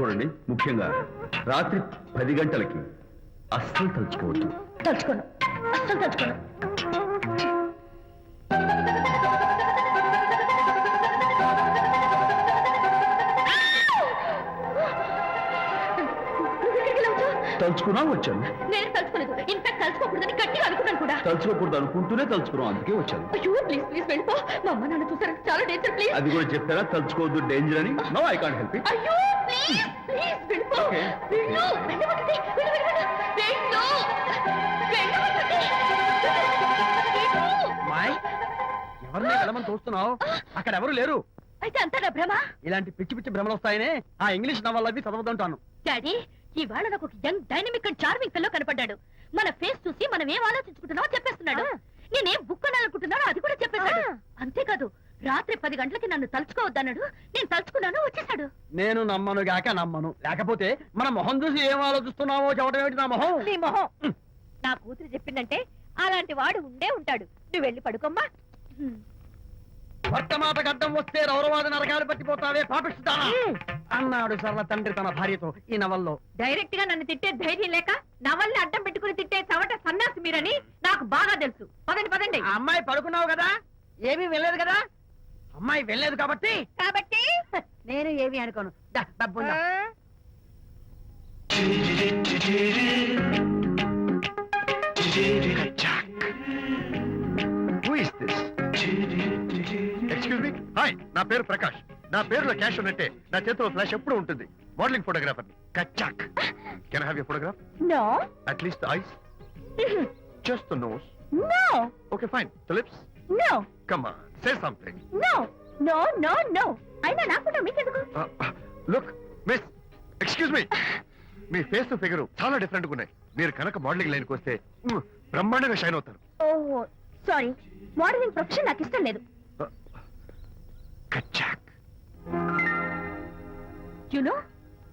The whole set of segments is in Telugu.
చూడండి ముఖ్యంగా రాత్రి పది గంటలకి అస్సలు తలుచుకోవద్దు. తలుచుకోను. అస్సలు తలుచుకోను? తలుచుకున్నా వచ్చాను. తలుచుకోకూడదని గట్టిగా అనుకున్నాను కూడా. తలుచుకోకూడదు అనుకుంటూనే తలుచుకున్నాం అందుకే వచ్చాను. అయ్యో ప్లీజ్ ప్లీజ్ వెళ్ళిపో. మా అమ్మ నాన్న చూసారు? చాలా డేంజర్ ప్లీజ్ అది కూడా చెప్పారా? తలుచుకోవద్దు డేంజర్ అని? No I can't help it అయ్యో ప్లీజ్ ప్లీజ్ వెళ్ళిపో. Okay. వెళ్ళు వెళ్ళమంటుంది వెళ్ళు వెళ్ళు వెళ్ళు. వెళ్ళు. వెళ్ళమంటుంది వెళ్ళు మాయ్ ఎవరిని వెళ్ళమని చూస్తున్నావు అక్కడ ఎవరు లేరు? అయితే అంతా నా భ్రమ? ఇలాంటి పిచ్చి పిచ్చి భ్రమలు వస్తాయనే ఆ ఇంగ్లీష్ నవల్ అవి చదవదంటాను డాడీ ఇవాళ నాకు ఒక యంగ్ డైనమిక్ అండ్ చార్మింగ్ పిల్లో కనపడ్డాడు. మన ఏం ఆలోచించుకుంటున్నామో చెప్పేస్తున్నాడు నేనేం బుక్ అది కూడా చెప్పేశాడు. అంతేకాదు రాత్రి పది గంటలకి నన్ను తలుచుకోవద్దన్నాడు. నేను తలుచుకున్నాను వచ్చేసాడు నేను నమ్మను గాక నమ్మను. లేకపోతే మన మొహం చూసి ఏం ఆలోచిస్తున్నావో చెప్పడం ఏమిటి నా మొహం? నీ మొహం. నా కూతురు చెప్పిందంటే అలాంటి వాడు ఉండే ఉంటాడు. నువ్వు వెళ్ళి పడుకోమ్మా. భర్త మాట గడ్డం వస్తే రౌరవాద నరకాలు పట్టిపోతావే పాపిస్తానా అన్నాడు సర్వ తండ్రి తన భార్యతో ఈ నవల్లో. డైరెక్ట్గా నన్ను తిట్టే ధైర్యం లేక నవల్ని అడ్డం పెట్టుకుని తిట్టే చవట సన్నాసి మీరని నాకు బాగా తెలుసు. పదండి పదండి. ఆ అమ్మాయి పడుకున్నావు కదా? ఏమీ వెళ్ళలేదు కదా? అమ్మాయి వెళ్ళలేదు కాబట్టి? కాబట్టి? నేను ఏమీ అనుకోను. దా, డబ్బు ఉందా? Who is this excuse me hi నా పేరు ప్రకాష్. నా పేరులో క్యాష్ ఉన్నట్టే నా చేతిలో ఫ్లాష్ ఎప్పుడు ఉంటుంది. Modeling photographer కచ్చాక్ can have you photograph no at least eyes just nose no okay fine lips no come say something no no no no అయినా నా ఫోటో మీకెందుకు? లుక్ మిస్ ఎక్స్క్యూజ్ మీ మీ ఫేస్ ఫిగర్ చాలా డిఫరెంట్ ఉన్నాయి మీరు కనుక మోడలింగ్ లైన్కి వస్తే బ్రహ్మాండంగా షైన్ అవుతారు. ఓహో సారీ మోడలింగ్ ప్రొఫెషన్ నాకు ఇష్టం లేదు. కచ్చాక్ యునో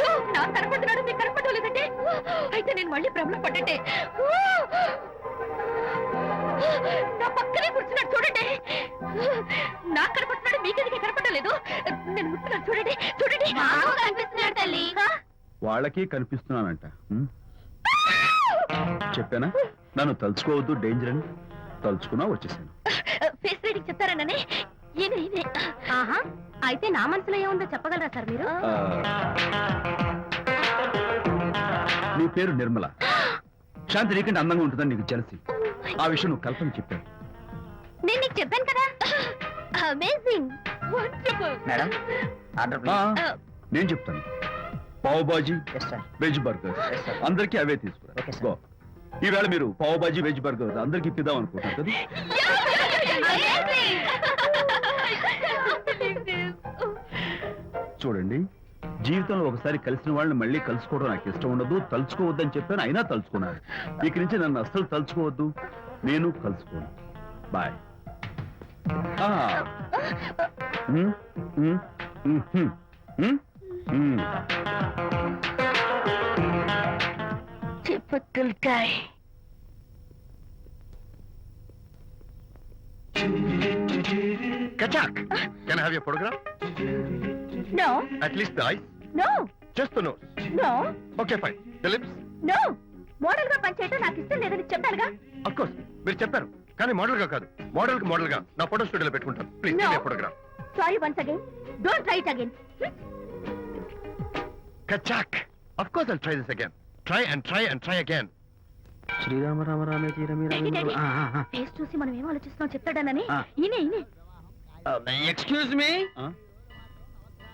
అయ్యో నాకు కనపడుతున్నాడు మీకు కనపడడం లేదంటే? అయితే నేను మళ్ళీ భ్రమలో పడ్డంటే? నా పక్కనే కూర్చున్నాడు చూడండి. నాకు కనపడుతున్నాడు మీకెందుకు కనపడడం లేదు. నేను ముట్టున్నాను చూడండి చూడండి. కనిపిస్తున్నాడు తల్లి. వాళ్ళకి కనిపిస్తున్నానంట? చెప్పానా? నన్ను తలుచుకోవద్దు డేంజర్ అని తలుచుకున్నా వచ్చేసాను. ఫేస్ రీడింగ్ చెప్తారననే అయితే నా మనసులో ఏముందో చెప్పగలరా సార్ మీరు? నీ పేరు నిర్మల. శాంతి నీకంటే అందంగా ఉంటుందని నీకు తెలిసి ఆ విషయం నువ్వు కల్పన చెప్పావు. నేను నీకు చెప్పాను కదా. అమేజింగ్ మేడం ఆర్డర్ నేను చెప్తాను. Pav bhaji veg burger. Yes, sir. అందరికీ అవే తీసుకురా. ఈవేళ మీరు పావు బాజీ వెజ్ బర్గర్ అందరికీ ఇప్పిద్దాం అనుకుంటారు కదా? చూడండి. జీవితంలో ఒకసారి కలిసిన వాళ్ళని మళ్ళీ కలుసుకోవడం నాకు ఇష్టం ఉండదు. తలుచుకోవద్దని చెప్పాను అయినా తలుచుకున్నాను ఇక నుంచి నన్ను అస్సలు తలుచుకోవద్దు. నేను కలుసుకోను. Bye. Typical guy. కచాక్ can have you photograph No, at least the eyes no, just the nose no, okay fine the lips no. మోడల్గా పనిచేయటం నాకు ఇష్టం లేదని చెప్పానుగా? అఫ్ కోర్స్ మీరు చెప్పారు. కానీ మోడల్గా కాదు. మోడల్కి మోడల్గా నా ఫోటో స్టూడియోలో పెట్టుకుంటాను. Please No. Photograph sorry once again don't try it again కచాక్ of course I try this again try and try and try again Srirama Rama రామే తీరమి డాడీ డాడీ ఫేస్ చూసి మనం ఏం ఆలోచిస్తున్నాం చెప్తాడనని ఆ. ఈయనే ఈయనే ఎక్స్క్యూజ్ మీ ఆ?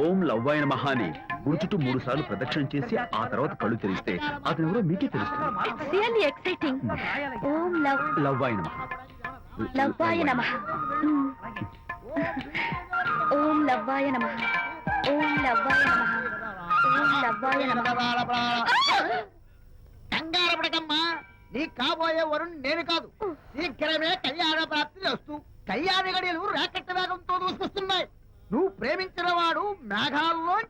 ఓం లవ్వాయన మహాని గుడి చుట్టూ మూడు సార్లు ప్రదక్షిణ చేసి ఆ తర్వాత కళ్ళు తెరిస్తే అతను ఎవరో మీకే తెలుస్తుంది. రియల్లీ ఎక్సైటింగ్ ఓం లవ్ లవ్వాయన మహా లవ్వాయ నమ. ఓం లవ్వాయ నమ. ఓం లవ్వాయ నమ. ఓం లవ్వాయ నమ. కంగారు పడకమ్మా నీ కాబోయే వరుణ్ నేను కాదు. శీఘ్రమే కళ్యాణ ప్రాప్తి వస్తూ కళ్యాణ గడియలు రాకెట్ వేగంతో దూసుకొస్తున్నాయి. నువ్వు ప్రేమించిన వాడు మేఘాల్లో